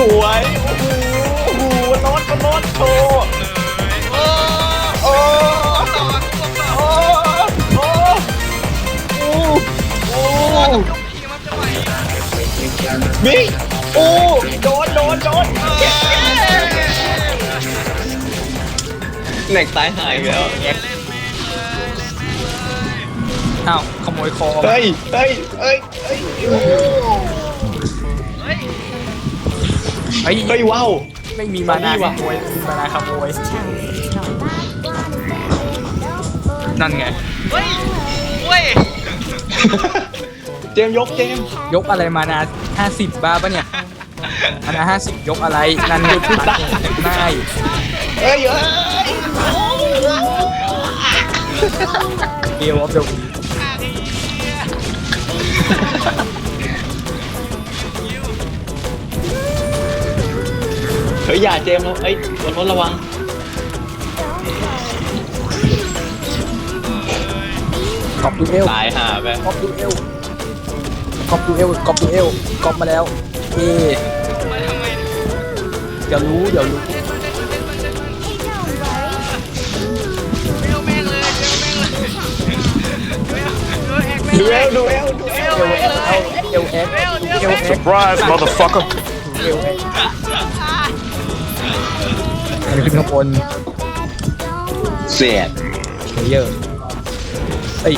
สวยโอ้โหรถรถโชว์โอ้โอ้โอ้โอ้โอ้โหโอ้โอ้โอ้โอ้โอ้โหนโอ้โหายไปโอ้วอ้าวขโมยคอเฮ้ยเฮ้ยเฮ้ยเฮ้ย เฮ้ยว้าว ไม่มีมานานี่ขว่ะโมยไม่มีมานาขโมยนั่นไง เฮ้ยเว้ยเจมส์ยกเจมส์ยกอะไรมานาห้าสิบบ้าปะเนี่ยมานาห้าสิบยกอะไร นั่นไงพูดตายได้เฮ้ยเฮ้ยเดียวออฟเดอะวี ฮ้ยอย่าเจมส์เอ้ยบนรถระวังกอบดูเอลตายหาไปกอบดูเอลกอบดูเอลกอบดูเอลกอบมาแล้วเอมาทำไมเนี่ยเดี๋ยวรู้เดี๋ยวรู้เร็วแม่งเลยเร็วแม่งเลยเร็วเร็วแอกแม่งดูเอลดูเอลดูเอลเอลเอลเอลเอลเอลเอลเอล Surprise, motherfucker. เอลเอล อันนี้ขึ้นข้างบนเสียดเยอะเอ้ย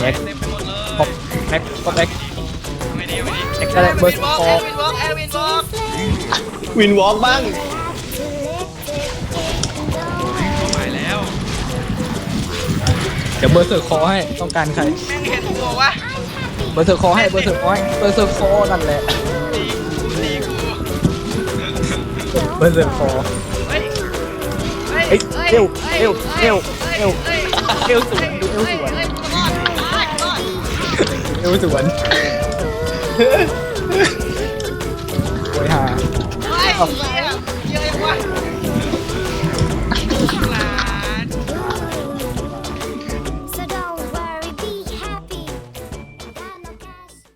แม็กเต็มไปหมดเลยพอแม็กก็แม็กไม่ดีไม่ดีแม็กก็ได้เบอร์วินวอล์กคแออดวินวอล์กแอดวินวอล์กวินวอล์กบ้างไปแล้วเดี๋ยวเบอร์เซอร์คอให้ต้องการใคร แม่งเห็นหัววะเบอร์เซอร์คอให้เบอร์เซอร์คอให้เบอร์เซอร์คอนั่นแหละตีตีกูเบอร์เซอร์คอ เฮ้ยเอ้ยเอวเอวเอวเอวเอวสวนดูเอวสวนเอวสวนโวยหาเฮ้ยเหี้ย